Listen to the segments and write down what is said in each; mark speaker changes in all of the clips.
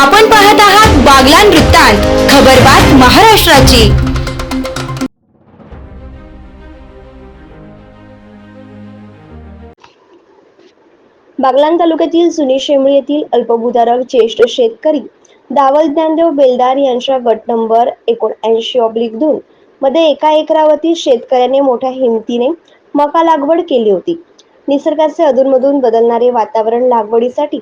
Speaker 1: आपण पाहत आहात बागलान वृत्तांत खबरबात महाराष्ट्राची.
Speaker 2: बागलान तालुक्यातील जुनी शेंबळी येथील अल्पभूधारक ज्येष्ठ शेतकरी दावल ज्ञानदेव बेलदार यांच्या गट नंबर एकोणऐंशी ऑब्लिक दोन मध्ये एका एकरावरती शेतकऱ्याने मोठ्या हिमतीने मका लागवड केली होती. निसर्गाचे अधूनमधून बदलणारे वातावरण लागवडीसाठी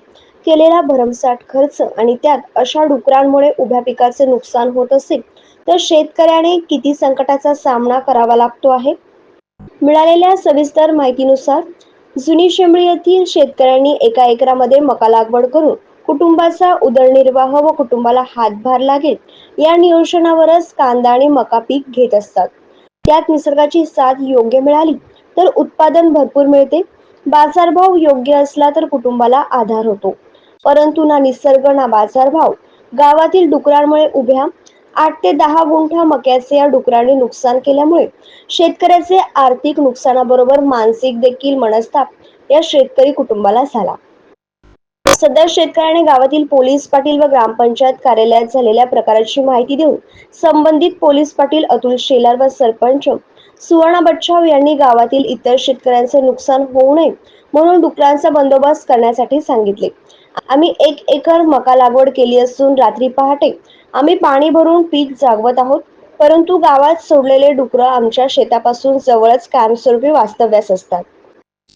Speaker 2: केलेला भरमसाठ खर्च आणि त्यात अशा डुकरांमुळे उभ्या पिकाचे नुकसान होत असेल तर शेतकऱ्याने किती संकटाचा सामना करावा लागतो आहे? मिळालेल्या सविस्तर माहितीनुसार जुनी शेंबळी येथील शेतकऱ्यांनी एका एकरामध्ये मका लागवड करून कुटुंबाचा उदरनिर्वाह व कुटुंबाला हातभार लागेल या नियोजनावरच कांदा आणि मका पीक घेत असतात. त्यात निसर्गाची साथ योग्य मिळाली तर उत्पादन भरपूर मिळते. बाजारभाव योग्य असला तर कुटुंबाला आधार होतो. परंतु ना निसर्ग ना बाजारभाव. गावातील डुकरांमुळे उभ्या आठ ते दहा गुंठा मक्याचे या डुकरांनी नुकसान केल्यामुळे शेतकऱ्याचे आर्थिक नुकसानाबरोबर मानसिक देखील मनस्ताप या शेतकरी कुटुंबाला झाला. सदर शेतकऱ्याने गावातील पोलीस पाटील व ग्रामपंचायत कार्यालयात झालेल्या प्रकाराची माहिती देऊन संबंधित पोलीस पाटील अतुल शेलार व सरपंच सुवर्णा बच्छाव यांनी गावातील इतर शेतकऱ्यांचे नुकसान होऊ नये म्हणून डुकरांचा बंदोबस्त करण्यासाठी सांगितले. आम्ही एक एकर मका लागवड केली असून रात्री पहाटे आम्ही पाणी भरून पीक जागवत आहोत परंतु गावात सोडलेले डुकरं आमच्या शेतापासून जवळच कायमस्वरूपी वास्तव्यास असतात.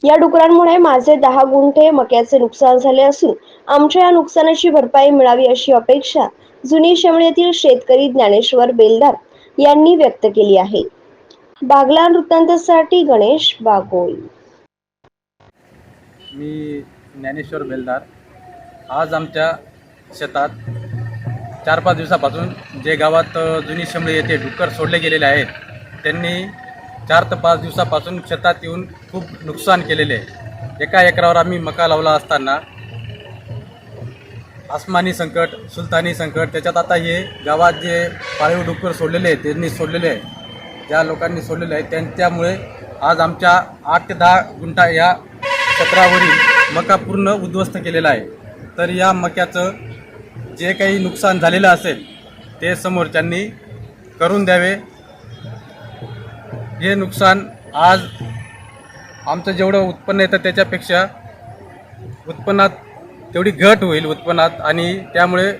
Speaker 2: या डुकरांमुळे माझे दहा गुंठे मक्याचे नुकसान झाले असून आमच्या या नुकसानाची भरपाई मिळावी अशी अपेक्षा जुनी शेमळीतील शेतकरी ज्ञानेश्वर बेलदार यांनी व्यक्त केली आहे. बागला वृत्तांतासाठी गणेश बागोल
Speaker 3: मी ज्ञानेश्वर बेलदार. आज आमच्या शेतात चार पाच दिवसापासून जे गावात जुनी शिमळे येथे डुक्कर सोडले गेलेले आहेत त्यांनी चार ते पाच दिवसापासून शेतात येऊन खूप नुकसान केलेले आहे. एका एकरावर आम्ही मका लावला असताना आसमानी संकट सुलतानी संकट त्याच्यात आता हे गावात जे पाळीव डुक्कर सोडलेले आहेत त्यांनी सोडलेले आहे. ज्या लोकांनी सोडलेलं आहे त्यांच्यामुळे आज आमच्या आठ ते दहा गुंठा या क्षेत्रावरील मका पूर्ण उद्ध्वस्त केलेला आहे. तर या मक्याचं जे काही नुकसान झालेलं असेल ते समोरच्यांनी करून द्यावे. हे नुकसान आज आमचं जेवढं उत्पन्न येतं त्याच्यापेक्षा उत्पन्नात तेवढी घट होईल उत्पन्नात आणि त्यामुळे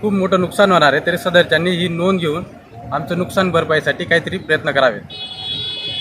Speaker 3: खूप मोठं नुकसान होणार आहे. तरी सदरच्यांनी ही नोंद घेऊन आमचं नुकसान भरपाईसाठी काहीतरी प्रयत्न करावेत.